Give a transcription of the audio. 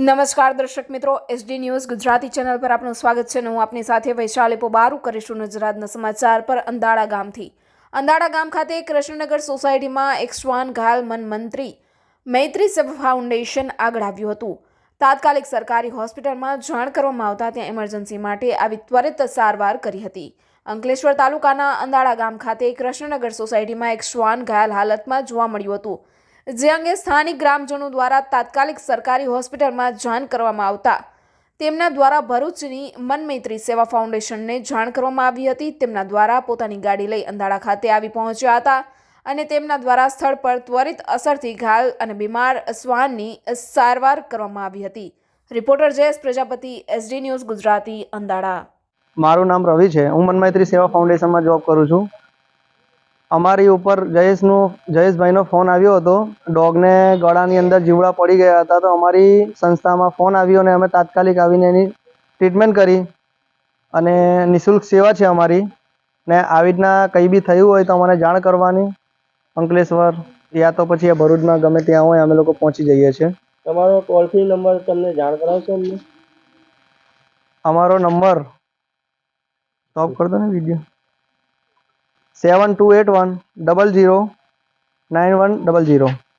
નમસ્કાર દર્શક મિત્રો એસડી ન્યૂઝ ગુજરાતી ચેનલ પર આપનું સ્વાગત છે હું આપની સાથે વૈશાલી પોબારું કરીશું ગુજરાતના સમાચાર પર અંદાળા ગામથી. અંદાળા ગામ ખાતે કૃષ્ણનગર સોસાયટીમાં એક શ્વાન ઘાયલ મન મંત્રી મૈત્રી સેવ ફાઉન્ડેશન આગળ આવ્યું હતું. તાત્કાલિક સરકારી હોસ્પિટલમાં જાણ કરવામાં આવતા ત્યાં એમરજન્સી માટે આવી ત્વરિત સારવાર કરી હતી. અંકલેશ્વર તાલુકાના અંદાળા ગામ ખાતે કૃષ્ણનગર સોસાયટીમાં એક શ્વાન ઘાયલ હાલતમાં જોવા મળ્યું હતું. જે અંગે સ્થાનિક ગ્રામજનો દ્વારા તાત્કાલિક સરકારી હોસ્પિટલમાં જાણ કરવામાં આવતા તેમના દ્વારા ભરૂચની મનમૈત્રી સેવા ફાઉન્ડેશનને જાણ કરવામાં આવી હતી. તેમના દ્વારા પોતાની ગાડી લઈ અંદાડા ખાતે આવી પહોંચ્યા હતા અને તેમના દ્વારા સ્થળ પર ત્વરિત અસરથી ઘાયલ અને બીમાર શ્વાનની સારવાર કરવામાં આવી હતી. Reporter Jayesh Prajapati, SD news Gujarati Andada મારું નામ રવિ છે. હું મનમૈત્રી સેવા ફાઉન્ડેશનમાં જોબ કરું છું. અમારી ઉપર જયેશનું જયેશભાઈનો ફોન આવ્યો હતો. ડોગને ગળાની અંદર જીવડા પડી ગયા હતા તો અમારી સંસ્થામાં ફોન આવ્યો અને અમે તાત્કાલિક આવીને એની ટ્રીટમેન્ટ કરી. અને નિઃશુલ્ક સેવા છે અમારી. ને આવી રીતના કંઈ બી થયું હોય તો અમને જાણ કરવાની. અંકલેશ્વર યા તો પછી આ ભરૂચમાં ગમે ત્યાં હોય અમે લોકો પહોંચી જઈએ છીએ. તમારો ટોલ ફ્રી નંબર તમને જાણ કરાવશો અમને? અમારો નંબર. સ્ટોપ કરી દો ને વીડિયો 7281 00 9100